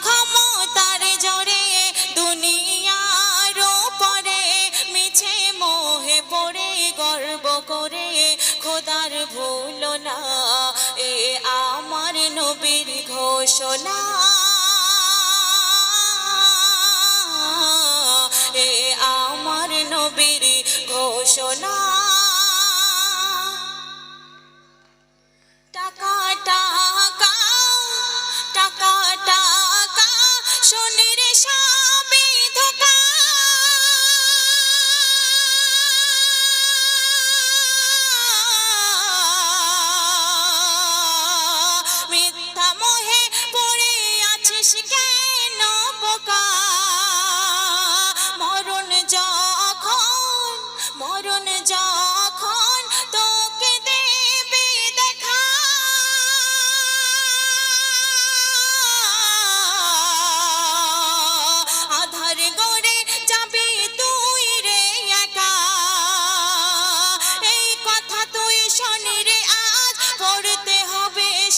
ক্ষমতার জোরে দুনিয়ার পড়ে গর্ব করে এ আমার নবীর ঘোষণা। এ আমার নবীর ঘোষণা। শনির সবই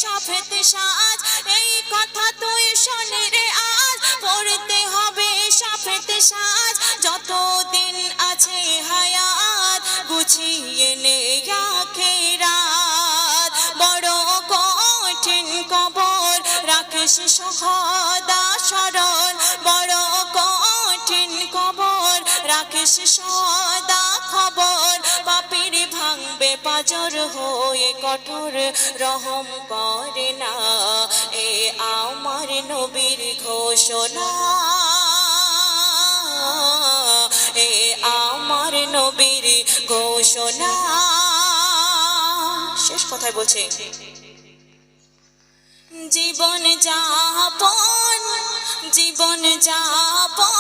হবে সাজ, এই কথা তুই শোনি রে আজ। পড়তে হবে সফেদ সাজ, যতদিন আছে হায়াত, গুছিয়ে নে রাত। বড় কঠিন কবর রাখিস সহদা শরণ বড় কঠিন কবর রাখিস সদা খবর। পাপির ভাঙবে পাজর হয়ে কঠোর রহম করে না। এ আমার নবীর ঘোষণা। এ আমার নবীর ঘোষণা। শেষ কথায় বলছে, জীবন যাপন জীবন যাপন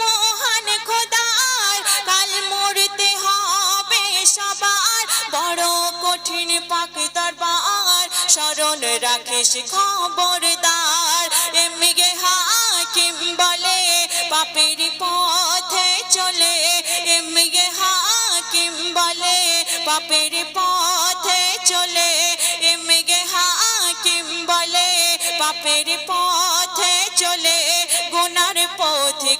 মহান খোদার কাল মরতে হবে সবার। বড় কঠিন পাক দরবার, স্মরণ রাখিস খবরদার। এমগে হাকিম বলে, পাপের পথে চলে। এমগে হাকিম বলে, পাপের পথে চলে। এমগে হাকিম বলে, পাপের পথে চলে।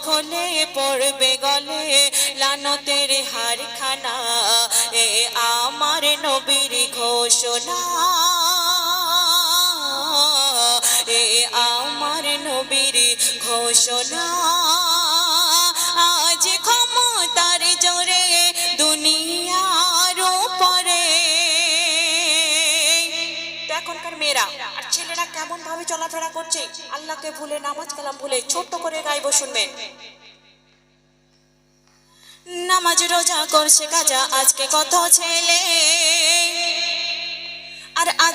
খোলে পড়বে গলে? লানতের হারখানা এ আমার নবীর ঘোষণা। এ আমার নবীর ঘোষণা। আজ মেয়েরা, আর ছেলেরা কেমন ভাবে চলাফেরা করছে, আল্লাহকে ভুলে, নামাজ কালাম ভুলে ছোট্ট করে গাইব শুনবেন। নামাজ রোজা করছে কাজা আজকে কত ছেলে।